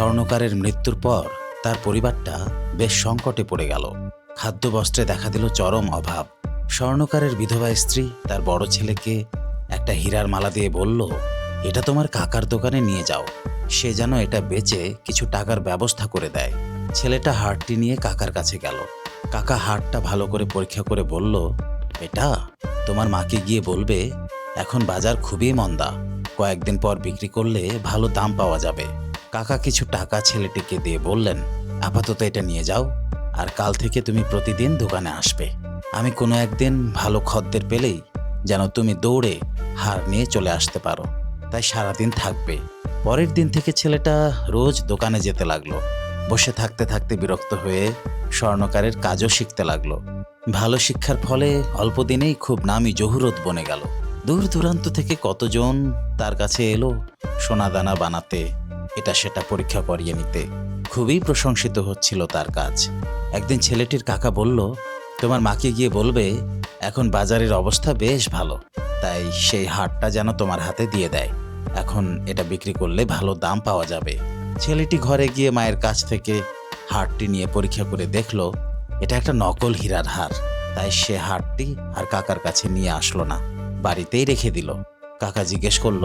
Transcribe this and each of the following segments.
স্বর্ণকারের মৃত্যুর পর তার পরিবারটা বেশ সংকটে পড়ে গেল। খাদ্য বস্ত্রে দেখা দিল চরম অভাব। স্বর্ণকারের বিধবা স্ত্রী তার বড় ছেলেকে একটা হীরার মালা দিয়ে বলল, এটা তোমার কাকার দোকানে নিয়ে যাও। সে যেন এটা বেচে কিছু টাকার ব্যবস্থা করে দেয়। ছেলেটা হারটি নিয়ে কাকার কাছে গেল। কাকা হারটা ভালো করে পরীক্ষা করে বলল এটা তোমার মাকে গিয়ে বলবে, এখন বাজার খুবই মন্দা। কয়েকদিন পর বিক্রি করলে ভালো দাম পাওয়া যাবে। কাকা কিছু টাকা ছেলেটিকে দিয়ে বললেন, আপাতত এটা নিয়ে যাও, আর কাল থেকে তুমি প্রতিদিন দোকানে আসবে। আমি কোনো একদিন ভালো খদ্দের পেলেই যেন তুমি দৌড়ে হার নিয়ে চলে আসতে পারো। তাই সারাদিন থাকবে। পরের দিন থেকে ছেলেটা রোজ দোকানে যেতে লাগল। বসে থাকতে থাকতে বিরক্ত হয়ে স্বর্ণকারের কাজও শিখতে লাগল। ভালো শিক্ষার ফলে অল্প দিনেই খুব নামি জহুরত বনে গেল। দূর দূরান্ত থেকে কতজন তার কাছে এলো, সোনাদানা বানাতে এটা সেটা পরীক্ষা করিয়ে নিতে। খুবই প্রশংসিত হচ্ছিল তার কাজ। একদিন ছেলেটির কাকা বলল, তোমার মাকে গিয়ে বলবে, এখন বাজারের অবস্থা বেশ ভালো, তাই সেই হাটটা যেন তোমার হাতে দিয়ে দেয়। এখন এটা বিক্রি করলে ভালো দাম পাওয়া যাবে। ছেলেটি ঘরে গিয়ে মায়ের কাছ থেকে হারটি নিয়ে পরীক্ষা করে দেখল, এটা একটা নকল হীরার হার। তাই সে হারটি আর কাকার কাছে নিয়ে আসলো না, বাড়িতেই রেখে দিল। কাকা জিজ্ঞেস করল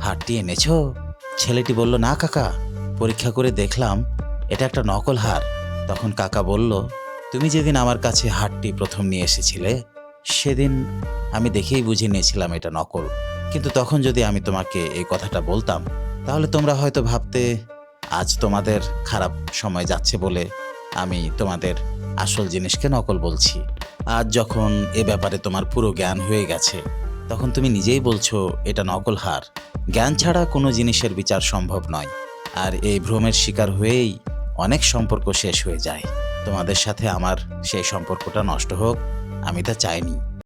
হারটি এনেছো? ছেলেটি বলল, না, কাকা, পরীক্ষা করে দেখলাম এটা একটা নকল হার। তখন কাকা বলল, তুমি যেদিন আমার কাছে হারটি প্রথম নিয়ে এসেছিলে, সেদিন আমি দেখেই বুঝে নিয়েছিলাম এটা নকল। কিন্তু তখন যদি আমি তোমাকে এই কথাটা বলতাম, তাহলে তোমরা হয়তো ভাবতে, আজ তোমাদের খারাপ সময় যাচ্ছে বলে আমি তোমাদের আসল জিনিসকে নকল বলছি। আজ যখন এ ব্যাপারে তোমার পুরো জ্ঞান হয়ে গেছে, তখন তুমি নিজেই বলছো, এটা নকল হার। জ্ঞান ছাড়া কোনো জিনিসের বিচার সম্ভব নয়। আর এই ভ্রমের শিকার হয়েই অনেক সম্পর্ক শেষ হয়ে যায়। তোমাদের সাথে আমার সেই সম্পর্কটা নষ্ট হোক, আমি তা চাইনি।